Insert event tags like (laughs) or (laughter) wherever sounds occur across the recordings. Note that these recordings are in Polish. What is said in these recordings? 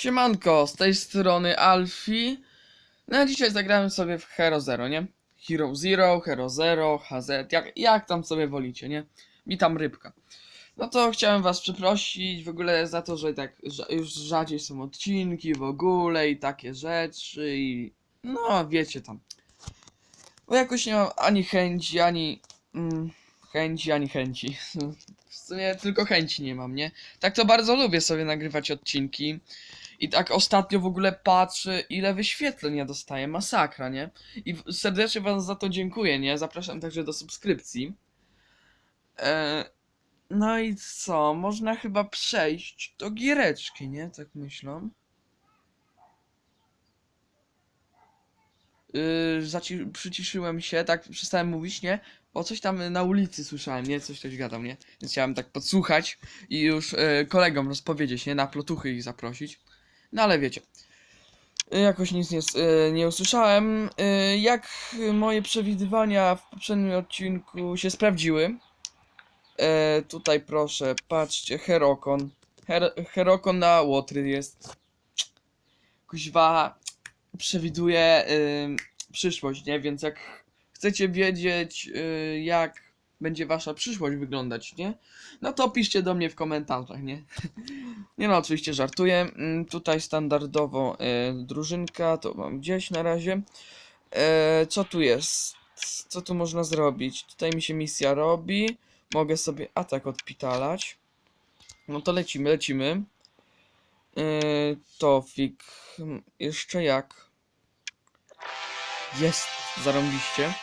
Siemanko, z tej strony Alfie. No dzisiaj zagrałem sobie w Hero Zero, nie? Hero Zero, Hero Zero, HZ, jak, jak tam sobie wolicie, nie? Witam rybka. No to chciałem was przeprosić w ogóle za to, że tak że już rzadziej są odcinki w ogóle i takie rzeczy i no wiecie tam. Bo jakoś nie mam ani chęci, ani mm, chęci, ani chęci. (laughs) W sumie tylko chęci nie mam, nie? Tak to bardzo lubię sobie nagrywać odcinki. I tak ostatnio w ogóle patrzę, ile wyświetleń ja dostaję. Masakra, nie? I serdecznie wam za to dziękuję, nie? Zapraszam także do subskrypcji. E, no i co? Można chyba przejść do giereczki, nie? Tak myślę. Yy, zaci- przyciszyłem się, tak przestałem mówić, nie? Bo coś tam na ulicy słyszałem, nie? Coś ktoś gadał, nie? Więc chciałem tak podsłuchać i już yy, kolegom rozpowiedzieć, nie? Na plotuchy ich zaprosić. No ale wiecie. Jakoś nic nie, yy, nie usłyszałem. Yy, Jak moje przewidywania w poprzednim odcinku się sprawdziły? Yy, tutaj proszę, patrzcie, Herokon. Her Herokon na Łotry jest. Kuźwa przewiduje przyszłość, nie? Więc jak chcecie wiedzieć, jak będzie wasza przyszłość wyglądać, nie? No to piszcie do mnie w komentarzach, nie? (laughs) nie no, oczywiście żartuję. Mm, Tutaj standardowo yy, drużynka, to mam gdzieś na razie. Yy, co tu jest? Co tu można zrobić? Tutaj mi się misja robi. Mogę sobie atak odpitalać. No to lecimy, lecimy. Yy, Tofik. Hmm, Jeszcze jak? Jest, zarąbiście.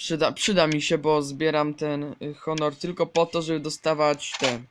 Przyda, przyda mi się, bo zbieram ten y, honor tylko po to, żeby dostawać te...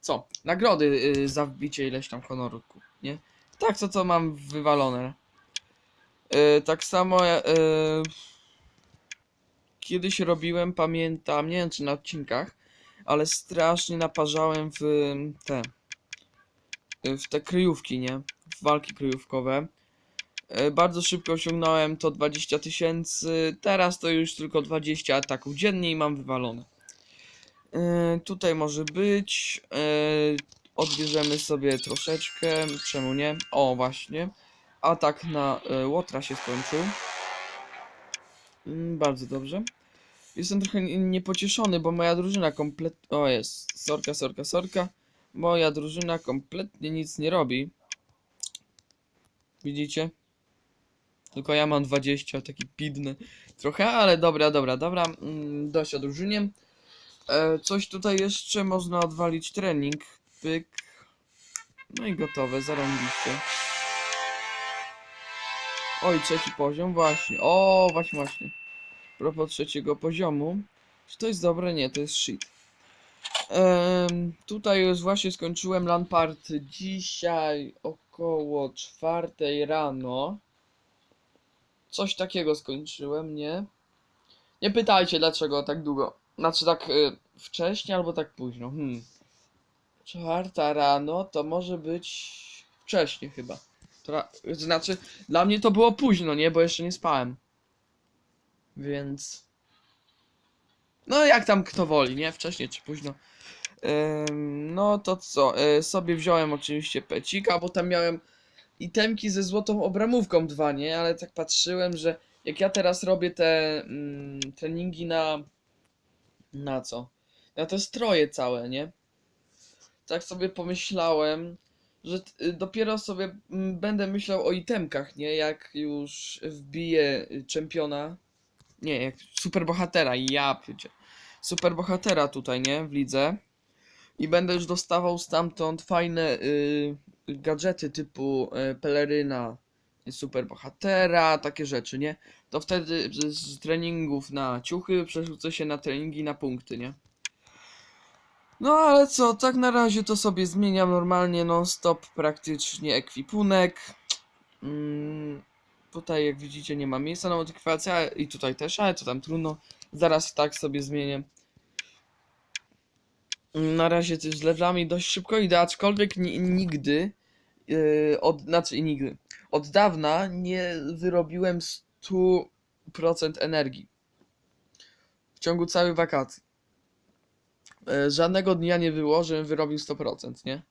Co? Nagrody y, za wbicie ileś tam honoru, nie? Tak, co co mam wywalone. Y, tak samo ja, y, kiedyś robiłem, pamiętam, nie wiem czy na odcinkach, ale strasznie naparzałem w te y, w te kryjówki, nie? W walki kryjówkowe. E, Bardzo szybko osiągnąłem to 20 tysięcy, teraz to już tylko 20 ataków dziennie i mam wywalone. E, Tutaj może być, e, odbierzemy sobie troszeczkę, czemu nie? O właśnie, atak na Łotra się skończył. Mm, Bardzo dobrze. Jestem trochę nie- niepocieszony, bo moja drużyna komplet... O jest, sorka, sorka, sorka. Moja drużyna kompletnie nic nie robi. Widzicie? Tylko ja mam 20, taki pidny trochę, ale dobra, dobra, dobra. mm, Dość o drużynie. E, coś tutaj jeszcze można odwalić trening. Pyk. No i gotowe, zarąbiście. Oj, trzeci poziom, właśnie. O, właśnie, właśnie. Propos trzeciego poziomu. Czy to jest dobre? Nie, to jest shit. Em, tutaj już właśnie skończyłem LAN party dzisiaj około czwartej rano. Coś takiego skończyłem, nie? Nie pytajcie dlaczego tak długo. Znaczy tak y, wcześnie albo tak późno. Hmm. Czwarta rano to może być wcześnie chyba. Tra znaczy, dla mnie to było późno, nie? Bo jeszcze nie spałem. Więc. No jak tam kto woli, nie? Wcześnie czy późno. Ym, no to co? Y, sobie wziąłem oczywiście pecika, bo tam miałem itemki ze złotą obramówką dwa, nie? Ale tak patrzyłem, że jak ja teraz robię te mm, treningi na... Na co? Na te stroje całe, nie? Tak sobie pomyślałem, że y, dopiero sobie mm, będę myślał o itemkach, nie? Jak już wbiję czempiona. Nie, jak superbohatera, ja piecie. Superbohatera tutaj, nie? W lidze. I będę już dostawał stamtąd fajne y, gadżety typu y, peleryna, superbohatera, takie rzeczy, nie? To wtedy z, z treningów na ciuchy przerzucę się na treningi na punkty, nie? No ale co, tak na razie to sobie zmieniam normalnie non-stop praktycznie ekwipunek. Mm, tutaj jak widzicie nie ma miejsca na modyfikację i tutaj też, ale to tam trudno. Zaraz tak sobie zmienię. Na razie z levelami dość szybko idę, aczkolwiek ni nigdy, yy, od, znaczy nigdy, od dawna nie wyrobiłem 100% energii. W ciągu całych wakacji. Yy, żadnego dnia nie było, żebym wyrobił 100%, nie?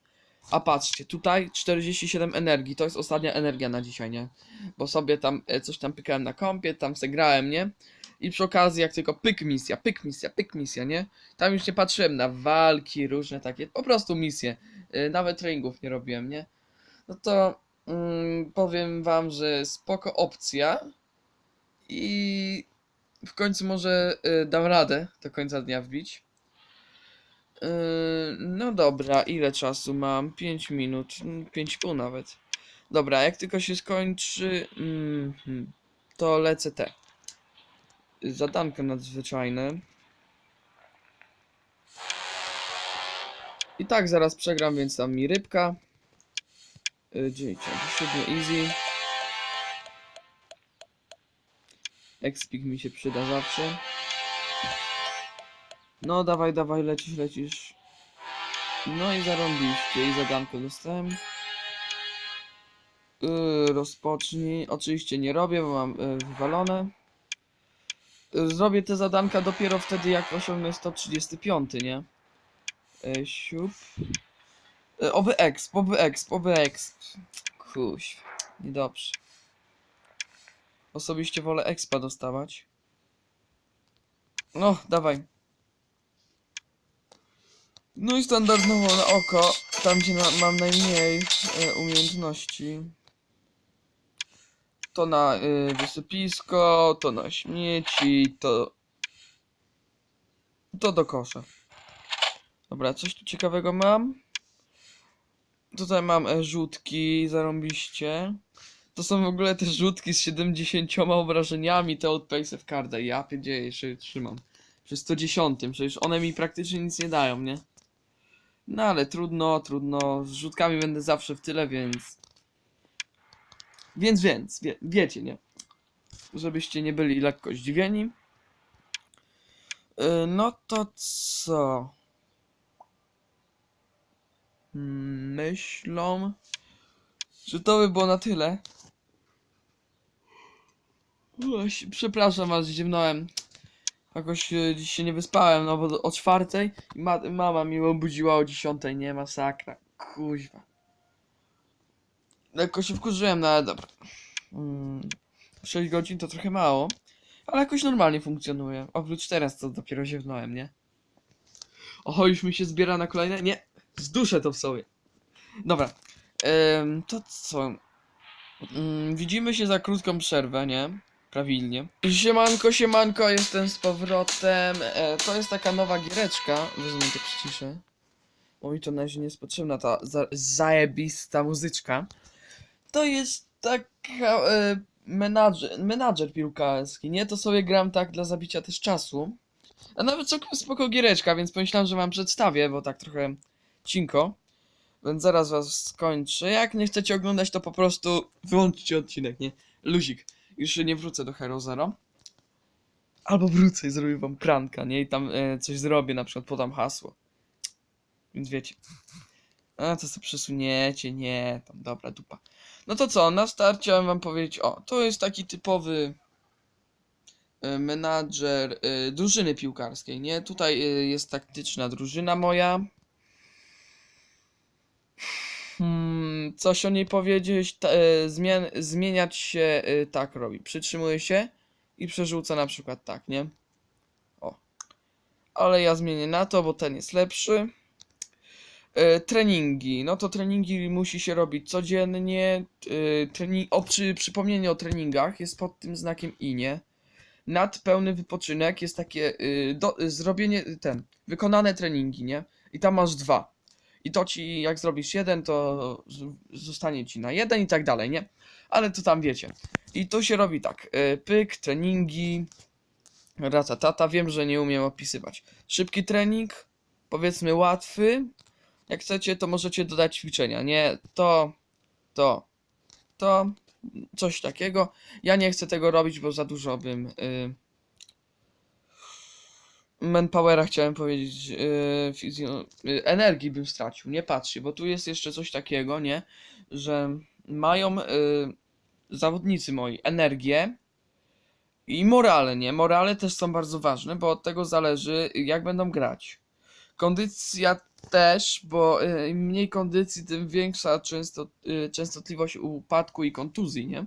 A patrzcie, tutaj 47 energii, to jest ostatnia energia na dzisiaj, nie? Bo sobie tam e, coś tam pykałem na kompie, tam se grałem, nie? I przy okazji jak tylko pyk misja, pyk misja, pyk misja, nie? Tam już nie patrzyłem na walki różne takie, po prostu misje. E, Nawet treningów nie robiłem, nie? No to mm, powiem wam, że spoko opcja i w końcu może y, dam radę do końca dnia wbić. Yy, no dobra, ile czasu mam? 5 minut, mm, 5,5 nawet. Dobra, jak tylko się skończy, mhm, to lecę te. Zadanko nadzwyczajne. I tak zaraz przegram, więc tam mi rybka. Yy, Dzień, siódmy easy. Expik mi się przyda zawsze. No dawaj, dawaj, lecisz, lecisz. No i zarąbiście, i zadanko dostałem. Yy, rozpocznij. Oczywiście nie robię, bo mam yy, wywalone. Zrobię te zadanka dopiero wtedy, jak osiągnę 135, nie? Yy, siup. Yy, oby exp, oby exp, oby exp. Kuś, niedobrze. Osobiście wolę expa dostawać. No, dawaj. No i standardowo na oko, tam gdzie na, mam najmniej e, umiejętności. To na e, wysypisko, to na śmieci, to... To do kosza. Dobra, coś tu ciekawego mam. Tutaj mam e, rzutki, zarąbiście. To są w ogóle te rzutki z 70 obrażeniami, te od Pace Carda. Ja pierdzieję, jeszcze je trzymam. Przy 110, przecież one mi praktycznie nic nie dają, nie? No ale trudno, trudno. Z rzutkami będę zawsze w tyle, więc. Więc, więc, wie, wiecie, nie? Żebyście nie byli lekko zdziwieni. Yy, no to co? Myślą, że to by było na tyle. Przepraszam was, zimnąłem. Jakoś e, dziś się nie wyspałem, no bo o czwartej mama mi obudziła o dziesiątej, nie masakra. Kuźwa. Lekko się wkurzyłem, no ale dobra. Mm, 6 godzin to trochę mało, ale jakoś normalnie funkcjonuje. Oprócz teraz, co dopiero ziewnąłem, nie? Oho, już mi się zbiera na kolejne? Nie, zduszę to w sobie. Dobra, Ym, to co? Ym, widzimy się za krótką przerwę, nie? Prawilnie. Siemanko, siemanko, jestem z powrotem. E, to jest taka nowa giereczka. Wezmę to przyciszę. Bo mi to na razie nie jest potrzebna ta za zajebista muzyczka. To jest taka e, menadżer, menadżer piłkarski, nie? To sobie gram tak dla zabicia też czasu. A nawet całkiem spoko giereczka, więc pomyślałem, że wam przedstawię, bo tak trochę cinko. Więc zaraz was skończę. Jak nie chcecie oglądać, to po prostu wyłączcie odcinek, nie? Luzik. Już nie wrócę do Hero Zero. Albo wrócę i zrobię wam pranka, nie? I tam e, coś zrobię, na przykład podam hasło. Więc wiecie. A to sobie przesuniecie, nie, tam dobra dupa. No to co, na start chciałem wam powiedzieć, o, to jest taki typowy e, menadżer e, drużyny piłkarskiej, nie? Tutaj e, jest taktyczna drużyna moja. Hmm, coś o niej powiedzieć? Zmieniać się tak robi. Przytrzymuje się i przerzuca na przykład tak, nie? O. Ale ja zmienię na to, bo ten jest lepszy. E, treningi. No to treningi musi się robić codziennie. E, trening, o, przy, przypomnienie o treningach jest pod tym znakiem i, nie? Nad pełny wypoczynek jest takie e, do, zrobienie, ten, wykonane treningi, nie? I tam masz dwa. I to ci, jak zrobisz jeden, to zostanie ci na jeden i tak dalej, nie? Ale to tam wiecie. I to się robi tak. Pyk, treningi, ratatata. Wiem, że nie umiem opisywać. Szybki trening, powiedzmy łatwy. Jak chcecie, to możecie dodać ćwiczenia, nie? To, to, to, coś takiego. Ja nie chcę tego robić, bo za dużo bym... Y, manpowera chciałem powiedzieć, yy, fizjo- yy, energii bym stracił, nie patrzcie, bo tu jest jeszcze coś takiego, nie, że mają yy, zawodnicy moi energię i morale, nie, morale też są bardzo ważne, bo od tego zależy jak będą grać. Kondycja też, bo y, im mniej kondycji, tym większa często, y, częstotliwość upadku i kontuzji, nie? Y,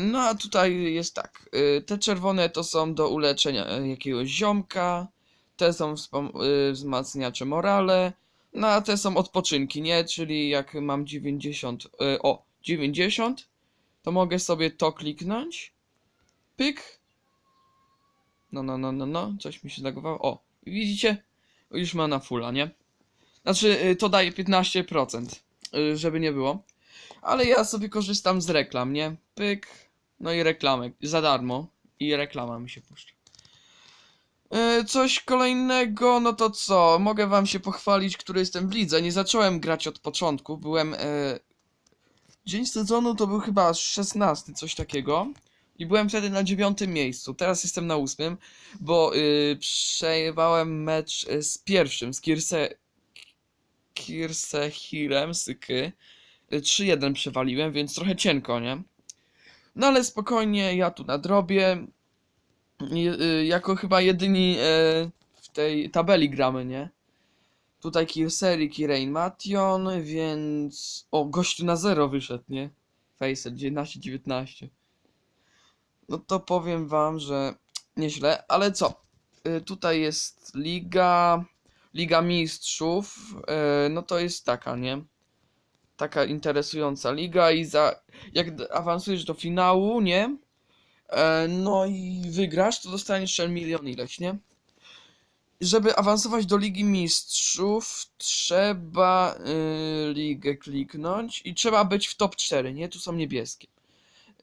No a tutaj jest tak. Te czerwone to są do uleczenia jakiegoś ziomka, te są wzmacniacze morale, no a te są odpoczynki, nie? Czyli jak mam 90, y, o, 90, to mogę sobie to kliknąć. Pyk. No, no, no, no, no, coś mi się zagowało. O, widzicie? Już ma na fulla, nie? Znaczy, y, to daje 15%, y, żeby nie było. Ale ja sobie korzystam z reklam, nie? Pyk. No i reklamek za darmo. I reklama mi się puszcza. E, Coś kolejnego, no to co? Mogę wam się pochwalić, który jestem w lidze. Nie zacząłem grać od początku. Byłem. Dzień sezonu to był chyba 16, coś takiego. I byłem wtedy na dziewiątym miejscu. Teraz jestem na ósmym, bo y, przejęwałem mecz y, z pierwszym, z Kirse. Kirsehirem, Syky. Y, 3-1 przewaliłem, więc trochę cienko, nie? No ale spokojnie, ja tu nadrobię. Je, y, jako chyba jedyni e, w tej tabeli gramy, nie? Tutaj Kirseri, Kirein Mation, więc... O, gościu na zero wyszedł, nie? Facet 11-19. No to powiem wam, że nieźle, ale co? Y, tutaj jest Liga... Liga Mistrzów, e, no to jest taka, nie? Taka interesująca liga i za... Jak awansujesz do finału, nie? E, no i wygrasz, to dostaniesz jeszcze milion ileś, nie? Żeby awansować do Ligi Mistrzów, trzeba y, ligę kliknąć i trzeba być w top 4, nie? Tu są niebieskie.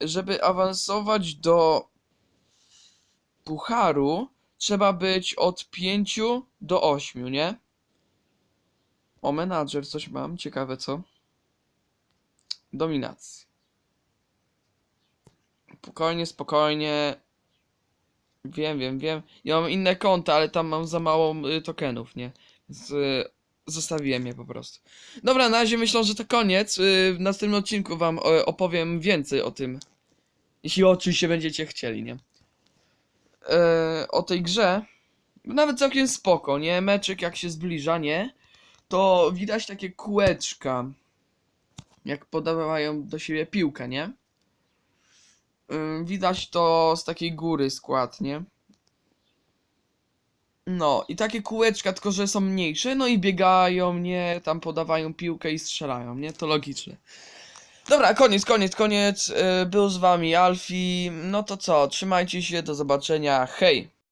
Żeby awansować do Pucharu, trzeba być od 5 do 8, nie? O, menadżer coś mam, ciekawe co? Dominacji. Spokojnie, spokojnie. Wiem, wiem, wiem. Ja mam inne konta, ale tam mam za mało y, tokenów, nie? Więc y, zostawiłem je po prostu. Dobra, na razie myślę, że to koniec. Y, w następnym odcinku wam y, opowiem więcej o tym. Jeśli oczywiście będziecie chcieli, nie? E, o tej grze. Nawet całkiem spoko, nie? Meczek jak się zbliża, nie? To widać takie kółeczka. Jak podawają do siebie piłkę, nie? Ym, Widać to z takiej góry skład, nie? No, i takie kółeczka, tylko że są mniejsze, no i biegają, nie? Tam podawają piłkę i strzelają, nie? To logiczne. Dobra, koniec, koniec, koniec. Yy, Był z wami Alfie. No to co, trzymajcie się, do zobaczenia. Hej!